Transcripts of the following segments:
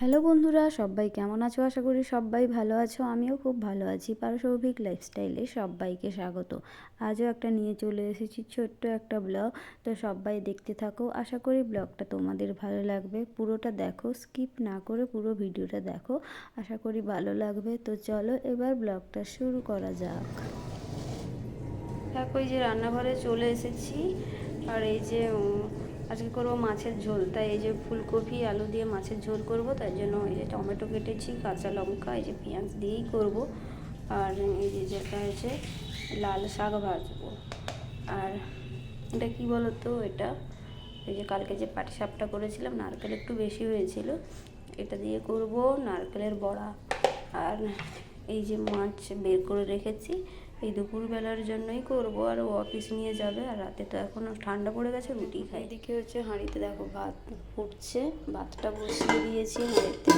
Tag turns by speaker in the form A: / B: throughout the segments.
A: Hello বন্ধুরা, সবাই কেমন আছো? আশা করি সবাই ভালো আছো। আমিও খুব ভালো আছি। পারসৌভিক লাইফস্টাইলে সবাইকে স্বাগত। আজও একটা নিয়ে চলে এসেছি ছোট্ট একটা ব্লগ তো সবাই দেখতে থাকো। আশা করি ব্লগটা তোমাদের ভালো লাগবে। পুরোটা দেখো স্কিপ না করে পুরো ভিডিওটা দেখো। আশা করি ভালো লাগবে। তো চলো এবার ব্লগটা শুরু করা যাক। দেখো এই যে রান্নাঘরে চলে এসেছি। আর এই যে আজকে করব মাছের ঝোল। তাই এই যে ফুলকপি, আলু দিয়ে মাছের ঝোল করব তাই জন্য এই যে টমেটো কেটেছি, কাঁচা লঙ্কা, এই যে পেঁয়াজ দিয়েই করব। আর এই যে যেটা হচ্ছে লাল শাক ভাজবো। আর এটা কি বলো তো এটা? এই যে কালকে যে পাটি সাপটা করেছিলাম, নারকেল একটু বেশি হয়েছিল, এটা দিয়ে করব, নারকেলের বড়া। আর এই যে মাছ বের করে রেখেছি, এই দুপুরবেলার জন্যই করব। আর ও অফিস নিয়ে যাবে, আর রাতে তো এখনও ঠান্ডা পড়ে গেছে, রুটি খাই। এদিকে হচ্ছে হাঁড়িতে দেখো ভাত ফুটছে, ভাতটা বসিয়ে দিয়েছি হাঁড়িতে।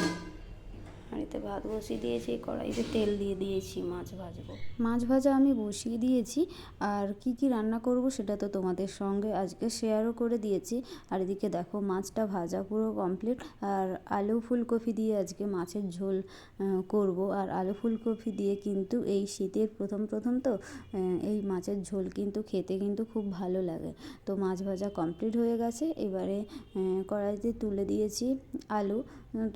A: হাঁড়িতে ভাত বসিয়ে দিয়েছি, কড়াইতে তেল দিয়ে দিয়েছি, মাছ ভাজবো। মাছ ভাজা আমি বসিয়ে দিয়েছি। আর কি কি রান্না করব সেটা তো তোমাদের সঙ্গে আজকে শেয়ারও করে দিয়েছি। আর এদিকে দেখো মাছটা ভাজা পুরো কমপ্লিট আর আলু ফুলকপি দিয়ে আজকে মাছের ঝোল করব। আর আলু ফুলকপি দিয়ে কিন্তু এই শীতের প্রথম প্রথম তো এই মাছের ঝোল কিন্তু খেতে কিন্তু খুব ভালো লাগে। তো মাছ ভাজা কমপ্লিট হয়ে গেছে। এবারে কড়াইতে তুলে দিয়েছি আলু।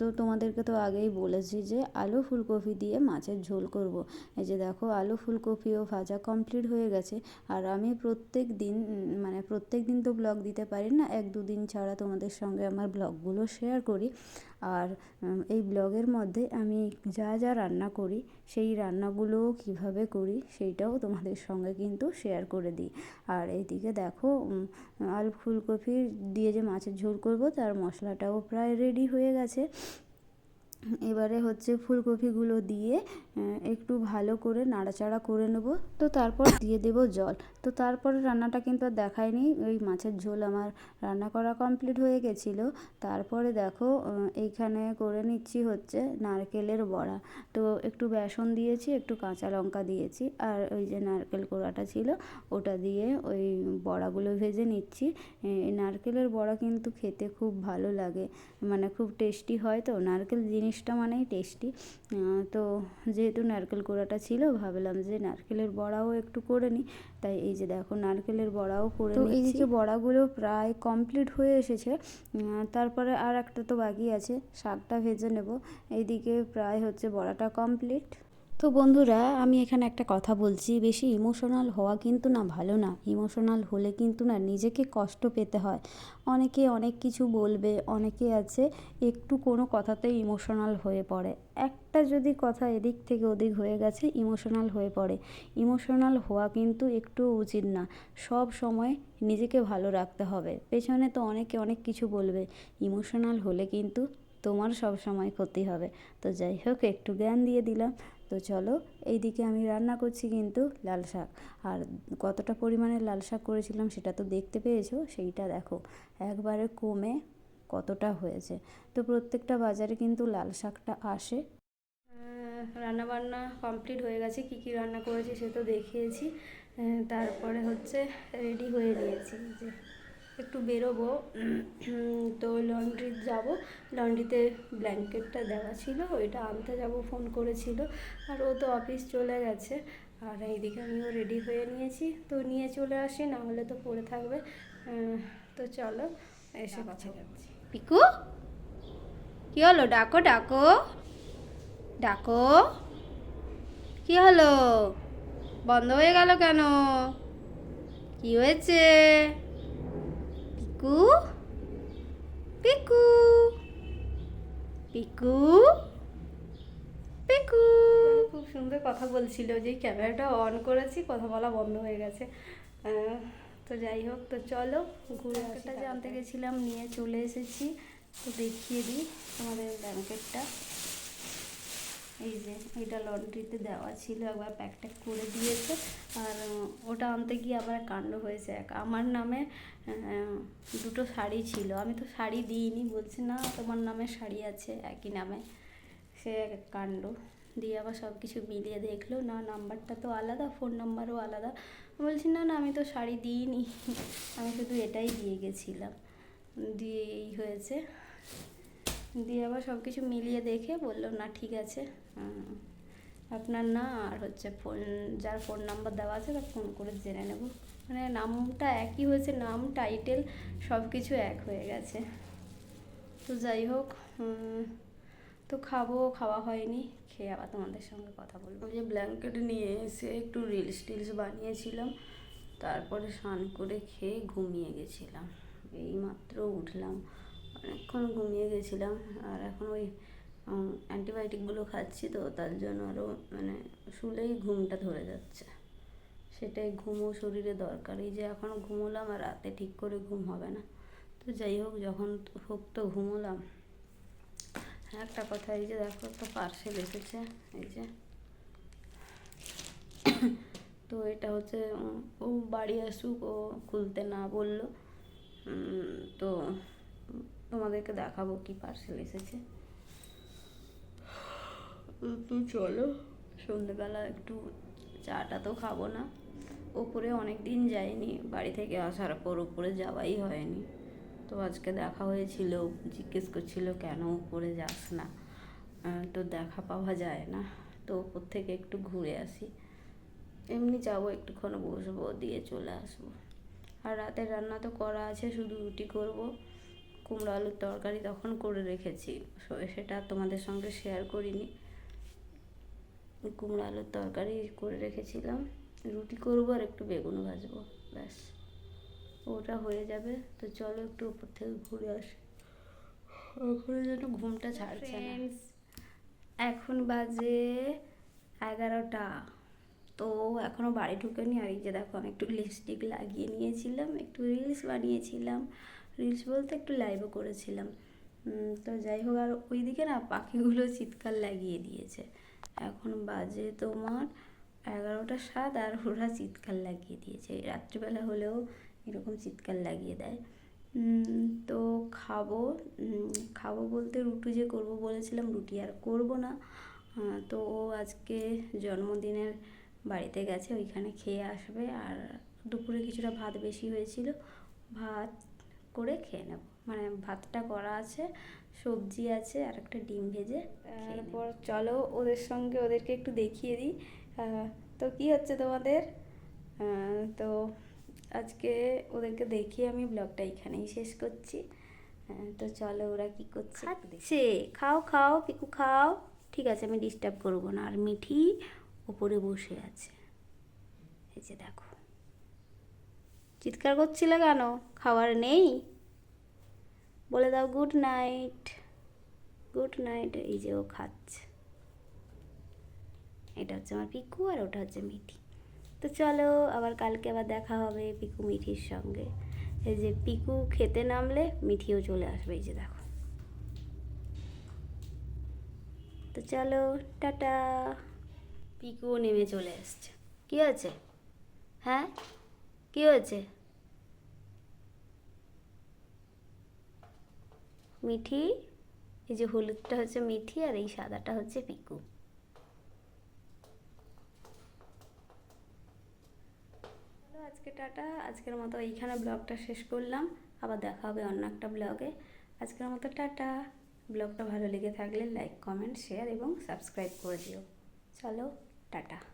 A: তো তোমাদেরকে তো আগেই বলেছি যে আলু ফুলকপি দিয়ে মাছের ঝোল করব। এই যে দেখো, আলু ফুলকপিও ভাজা কমপ্লিট হয়ে গেছে। আর আমি প্রত্যেক দিন মানে প্রত্যেক দিন তো ব্লগ দিতে পারি না, এক দুদিন ছাড়া তোমাদের সঙ্গে আমার ব্লগগুলো শেয়ার করি। আর এই ব্লগের মধ্যে আমি যা যা রান্না করি, সেই রান্নাগুলোও কীভাবে করি, সেইটাও তোমাদের সঙ্গে কিন্তু শেয়ার করে দিই। আর এইদিকে দেখো আলু ফুলকপি দিয়ে যে মাছের ঝোল করব, তার মশলাটাও প্রায় রেডি হয়ে গেছে। এবারে হচ্ছে ফুলকপিগুলো দিয়ে একটু ভালো করে নাড়াচাড়া করে নেব। তো তারপর দিয়ে দেব জল। তো তারপরে রান্নাটা কিন্তু আর দেখায়নি ওই মাছের ঝোল আমার রান্না করা কমপ্লিট হয়ে গেছিল। তারপরে দেখো এইখানে করে নিচ্ছি হচ্ছে নারকেলের বড়া। তো একটু বেসন দিয়েছি, একটু কাঁচা লঙ্কা দিয়েছি, আর ওই যে নারকেল কোড়াটা ছিল, ওটা দিয়ে ওই বড়াগুলো ভেজে নিচ্ছি। নারকেলের বড়া কিন্তু খেতে খুব ভালো লাগে। মানে খুব টেস্টি হয় তো। নারকেল জিনিসটা মানেই টেস্টি। তো যেহেতু নারকেল কোড়াটা ছিল ভাবলাম যে নারকেলের বড়াও একটু করে নিই। তাই এই যে দেখো নারকেলের বড়াও করে তো এইদিকে বড়াগুলো প্রায় কমপ্লিট হয়ে এসেছে তারপরে আর একটা তো বাকি আছে শাকটা ভেজে নেব। এইদিকে প্রায় হচ্ছে বড়াটা কমপ্লিট তো বন্ধুরা, আমি এখানে একটা কথা বলছি। বেশি ইমোশনাল হওয়া কিন্তু না ভালো না। ইমোশনাল হলে কিন্তু না নিজেকে কষ্ট পেতে হয়। অনেকে অনেক কিছু বলবে, অনেকে আছে একটু কোনো কথাতে ইমোশনাল হয়ে পড়ে। একটা যদি কথা এদিক থেকে ওদিক হয়ে গেছে ইমোশনাল হয়ে পড়ে। ইমোশনাল হওয়া কিন্তু একটু উচিত না। সব সময় নিজেকে ভালো রাখতে হবে। পেছনে তো অনেকে অনেক কিছু বলবে। ইমোশনাল হলে কিন্তু তোমার সব সময় ক্ষতি হবে। তো যাই হোক, একটু জ্ঞান দিয়ে দিলাম। তো চলো, এইদিকে আমি রান্না করছি কিন্তু লাল শাক। আর কতটা পরিমাণে লাল শাক করেছিলাম সেটা তো দেখতে পেয়েছ, সেইটা দেখো, একবারে কমে কতটা হয়েছে। তো প্রত্যেকটা বাজারে কিন্তু লাল শাকটা আসে। রান্না বান্না কমপ্লিট হয়ে গেছে, কি কি রান্না করেছি সে তো দেখিয়েছি। তারপরে হচ্ছে রেডি হয়ে নিয়েছি যে। একটু বেরোবো। তো লন্ড্রি যাব। লন্ড্রিতে ব্ল্যাঙ্কেটটা দেওয়া ছিল ওইটা আনতে যাব ফোন করেছিল। আর ও তো অফিস চলে গেছে। আর এইদিকে আমিও রেডি হয়ে নিয়েছি। তো নিয়ে চলে আসি না হলে তো পড়ে থাকবে। তো চলো এসে কথা যাচ্ছি। পিকু? কি হলো? ডাকো ডাকো। ডাকো। কি হলো? বন্ধ হয়ে গেল কেন? কি হয়েছে? পিকু পিকু পিকু পিকু খুব সুন্দর কথা বলছিল যে ক্যামেরাটা অন করেছি কথা বলা বন্ধ হয়ে গেছে। তো যাই হোক তো চলো ঘুরে একটা জানতে গেছিলাম নিয়ে চলে এসেছি। তো দেখিয়ে দিই আমাদের ব্ল্যাঙ্কেটটা এই যে এটা লন্ড্রিতে দেওয়া ছিল, একবার প্যাক ট্যাক করে দিয়েছে। আর ওটা আনতে গিয়ে আবার কাণ্ড হয়েছে। এক, আমার নামে দুটো শাড়ি ছিল। আমি তো শাড়ি দিইনি, বলছে না তোমার নামে শাড়ি আছে, একই নামে। সে এক কাণ্ড দিয়ে আবার সব কিছু মিলিয়ে দেখল, না, নাম্বারটা তো আলাদা ফোন নাম্বারও আলাদা। বলছি, না না, আমি তো শাড়ি দিইনি। আমি শুধু এটাই দিয়ে গেছিলাম। দিয়ে এই হয়েছে। দিয়ে আবার সব কিছু মিলিয়ে দেখে বলল, না, ঠিক আছে। আপনার না, আর হচ্ছে ফোন যার ফোন নাম্বার দেওয়া আছে তার ফোন করে জেনে নেব। মানে নামটা একই হয়েছে, নাম টাইটেল সব কিছু এক হয়ে গেছে। তো যাই হোক তো খাব, খাওয়া হয়নি, খেয়ে আবার তোমাদের সঙ্গে কথা বলব। যে ব্ল্যাঙ্কেট নিয়ে এসে একটু রিলস টিলস বানিয়েছিলাম, তারপরে স্নান করে খেয়ে ঘুমিয়ে গেছিলাম। এই মাত্র উঠলাম। অনেকক্ষণ ঘুমিয়ে গেছিলাম আর এখন ওই অ্যান্টিবায়োটিকগুলো খাচ্ছি তো তার জন্য আরও মানে শুলেই ঘুমটা ধরে যাচ্ছে। সেটাই ঘুমও শরীরে দরকার। এই যে এখন ঘুমোলাম আর রাতে ঠিক করে ঘুম হবে না। তো যাই হোক, যখন হোক তো ঘুমোলাম। হ্যাঁ একটা কথা, এই যে দেখো একটা পার্সেল এসেছে, এই যে। তো এটা হচ্ছে ও বাড়ি আসুক, ও খুলতে না বলল। তো তোমাদেরকে দেখাবো কি পার্সেল এসেছে। তো চলো। সন্ধ্যেবেলা একটু চাটা তো খাব না। ওপরে অনেক দিন যাইনি বাড়ি থেকে আসার পর উপরে যাওয়াই হয়নি। তো আজকে দেখা হয়েছিল জিজ্ঞেস করছিল কেন উপরে যাস না। তো দেখা পাওয়া যায় না। তো ওপর থেকে একটু ঘুরে আসি। এমনি যাব একটুক্ষণ বসবো দিয়ে চলে আসব। আর রাতের রান্না তো করা আছে শুধু রুটি করব। কুমড়ো আলুর তরকারি তখন করে রেখেছি। সেটা তোমাদের সঙ্গে শেয়ার করিনি। কুমড়ো আলুর তরকারি করে রেখেছিলাম। রুটি করব আর একটু বেগুন ভাজবো ব্যাস। ওটা হয়ে যাবে। তো চলো একটু উপর থেকে ঘুরে আসি। এখন যেন ঘুমটা ছাড়ছে না। এখন বাজে এগারোটা। তো এখনও বাড়ি ঢুকেনি। আর এই যে দেখো আমি একটু লিপস্টিক লাগিয়ে নিয়েছিলাম একটু রিলস বানিয়েছিলাম। রিলস বলতে একটু লাইভও করেছিলাম। তো যাই হোক, আর ওইদিকে না পাখিগুলো চিৎকার লাগিয়ে দিয়েছে। এখন বাজে তোমার এগারোটা সাত, আর ওরা চিৎকার লাগিয়ে দিয়েছে। রাত্রিবেলা হলেও এরকম চিৎকার লাগিয়ে দেয়। তো খাব খাব বলতে রুটি যে করব বলেছিলাম, রুটি আর করব না। তো ও আজকে জন্মদিনের বাড়িতে গেছে, ওইখানে খেয়ে আসবে। আর দুপুরে কিছুটা ভাত বেশি হয়েছিল। ভাত করে খেয়ে নেব। মানে ভাতটা করা আছে সবজি আছে আর একটা ডিম ভেজে তারপর চলো ওদের সঙ্গে ওদেরকে একটু দেখিয়ে দিই। তো কি হচ্ছে তোমাদের? তো আজকে ওদেরকে দেখিয়ে আমি ব্লগটা এখানেই শেষ করছি। তো চলো ওরা কি করছে খাচ্ছে। খাও খাও পিকু খাও। ঠিক আছে আমি ডিস্টার্ব করব না। আর মিঠি ওপরে বসে আছে। এই যে দেখো। চিৎকার করছিলে কেন? খাবার নেই? বলে দাও গুড নাইট গুড নাইট এই যে ও খাচ্ছে। এটা হচ্ছে আমার পিকু আর ওটা হচ্ছে মিঠি। তো চলো, আবার কালকে আবার দেখা হবে পিকু, মিঠির সঙ্গে। এই যে পিকু খেতে নামলে মিঠিও চলে আসবে, এই যে দেখো। তো চলো, টাটা। পিকুও নেমে চলে এসছে। কি হয়েছে? হ্যাঁ? কি হয়েছে? মিঠি? এই যে হলুদটা হচ্ছে মিঠি আর এই সাদাটা হচ্ছে পিকু। আজকে টাটা। আজকের মতো এইখানে ব্লগটা শেষ করলাম। আবার দেখা হবে অন্য একটা ব্লগে। আজকের মতো টাটা। ব্লগটা ভালো লেগে থাকলে লাইক, কমেন্ট, শেয়ার এবং সাবস্ক্রাইব করে দিও। চলো, টাটা।